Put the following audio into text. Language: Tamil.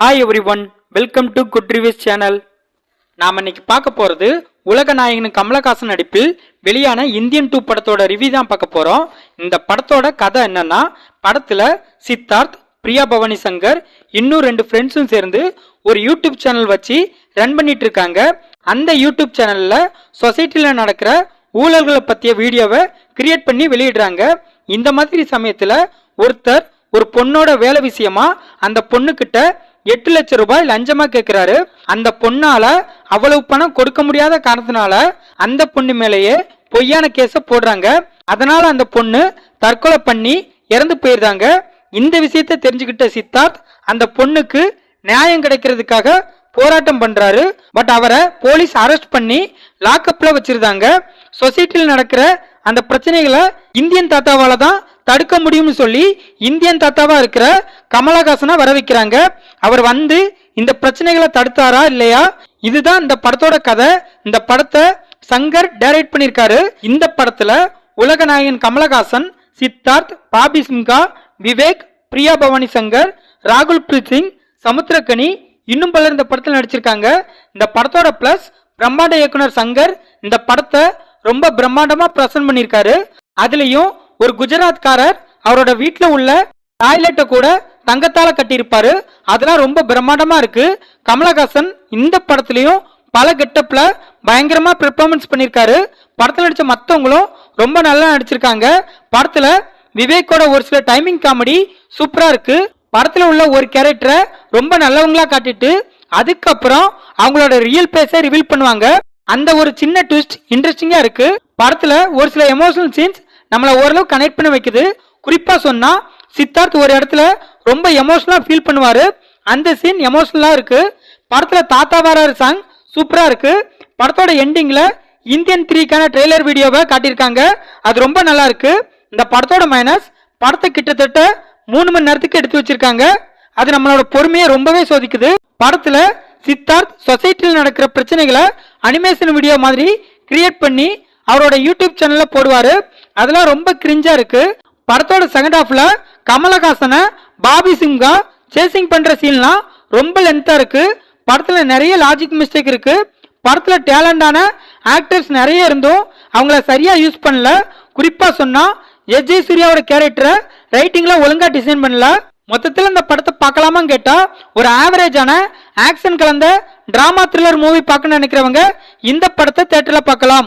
Hi everyone welcome to good reviews channel நாம் இன்னைக்கு பார்க்க போகிறது உலக நாயகன் கமலஹாசன் நடிப்பில் வெளியான இந்தியன் டூ படத்தோட ரிவ்யூ தான் பார்க்க போகிறோம் இந்த படத்தோட கதை என்னன்னா படத்தில் சித்தார்த் பிரியா பவானி சங்கர் இன்னும் ரெண்டு ஃப்ரெண்ட்ஸும் சேர்ந்து ஒரு யூடியூப் சேனல் வச்சு ரன் பண்ணிட்டு இருக்காங்க. அந்த யூடியூப் சேனலில் சொசைட்டியில் நடக்கிற ஊழல்களை பற்றிய வீடியோவை கிரியேட் பண்ணி வெளியிடுறாங்க. இந்த மாதிரி சமயத்தில் ஒருத்தர் ஒரு பொண்ணோட வேலை விஷயமா அந்த பொண்ணுக்கிட்ட எட்டு லட்சம் ரூபாய் லஞ்சமா கேட்கிறாரு அந்த பொண்ணால அவ்வளவு பணம் கொடுக்க முடியாத காரணத்தினால அந்த பொண்ணு மேலேயே பொய்யான கேஸ போடுறாங்க. அதனால அந்த பொண்ணு தற்கொலை பண்ணி இறந்து போயிருந்தாங்க இந்த விஷயத்த தெரிஞ்சுக்கிட்ட சித்தார்த் அந்த பொண்ணுக்கு நியாயம் கிடைக்கிறதுக்காக போராட்டம் பண்றாரு. பட் அவரை போலீஸ் அரெஸ்ட் பண்ணி லாக்அப்ல வச்சிருந்தாங்க. சொசைட்டியில் நடக்கிற அந்த பிரச்சனைகளை இந்தியன் தாத்தாவால தான் தடுக்க முடியும்னு சொல்லி இந்தியன் தாத்தாவா இருக்கிற கமலஹாசனை வர வைக்கிறாங்க அவர் வந்து இந்த பிரச்சனைகளை தடுத்தாரா இல்லையா? இதுதான் இந்த படத்தோட கதை. இந்த படத்தை சங்கர் டைரக்ட் பண்ணியிருக்காரு. இந்த படத்துல உலக நாயகன் கமலஹாசன் சித்தார்த் பாபி சிம்கா விவேக் பிரியா பவானி சங்கர் ராகுல் பிரீத் சிங் சமுத்திரக்கனி இன்னும் பலர் இந்த படத்தில் நடிச்சிருக்காங்க. இந்த படத்தோட பிளஸ் பிரம்மாண்ட இயக்குனர் சங்கர் இந்த படத்தை ரொம்ப பிரம்மாண்டமா பிரசன்ட் பண்ணியிருக்காரு. அதுலயும் ஒரு குஜராத்காரர் அவரோட வீட்டுல உள்ள டாய்லெட்டை கூட தங்கத்தால கட்டியிருப்பாரு. அதெல்லாம் ரொம்ப பிரம்மாண்டமா இருக்கு. கமலஹாசன் இந்த படத்துலயும் பல கெட்டப்ல பயங்கரமா பெர்ஃபார்மன்ஸ் பண்ணியிருக்காரு. படத்துல நடிச்ச மத்தவங்களும் ரொம்ப நல்லா நடிச்சிருக்காங்க. படத்துல விவேக்கோட ஒரு சில டைமிங் காமெடி சூப்பரா இருக்கு. படத்துல உள்ள ஒரு கேரக்டரை ரொம்ப நல்லவங்களா காட்டிட்டு அதுக்கப்புறம் அவங்களோட ரியல் பேஸை ரிவீல் பண்ணுவாங்க. அந்த ஒரு சின்ன ட்விஸ்ட் இன்ட்ரெஸ்டிங்கா இருக்கு. படத்துல ஒரு சில எமோஷனல் சீன்ஸ் நம்மளை ஓரளவு கனெக்ட் பண்ண வைக்குது. குறிப்பாக சொன்னால் சித்தார்த் ஒரு இடத்துல ரொம்ப எமோஷ்னலாக ஃபீல் பண்ணுவார். அந்த சீன் எமோஷ்னலாக இருக்குது படத்தில் தாத்தா வாரார் சாங் சூப்பராக இருக்குது படத்தோட எண்டிங்கில் இந்தியன் த்ரீக்கான ட்ரெய்லர் வீடியோவை காட்டியிருக்காங்க. அது ரொம்ப நல்லா இருக்குது இந்த படத்தோட மைனஸ் படத்தை கிட்டத்தட்ட மூணு மணி நேரத்துக்கு எடுத்து வச்சிருக்காங்க. அது நம்மளோட பொறுமையை ரொம்பவே சோதிக்குது. படத்தில் சித்தார்த் சொசைட்டியில் நடக்கிற பிரச்சனைகளை அனிமேஷன் வீடியோ மாதிரி கிரியேட் பண்ணி அவரோட யூடியூப் சேனலில் போடுவார். அதெல்லாம் ரொம்ப கிரிஞ்சா இருக்கு. படத்தோட செகண்ட் ஹாஃப்ல கமலஹாசனை பாபி சிங்கா சேசிங் பண்ற சீன்லாம் ரொம்ப லென்த்தா இருக்கு. படத்துல நிறைய லாஜிக் மிஸ்டேக் இருக்கு. படத்துல டேலண்டான ஆக்டர்ஸ் நிறைய இருந்தும் அவங்கள சரியா யூஸ் பண்ணல. குறிப்பா சொன்னா எஜய் சூர்யாவோட கேரக்டரை ரைட்டிங்ல ஒழுங்கா டிசைன் பண்ணல. மொத்தத்தில் இந்த படத்தை பார்க்கலாமான்னு கேட்டா ஒரு ஆவரேஜான ஆக்ஷன் கலந்த டிராமா த்ரில்லர் மூவி பார்க்கணும்னு நினைக்கிறவங்க இந்த படத்தை தேட்டரில் பார்க்கலாம்.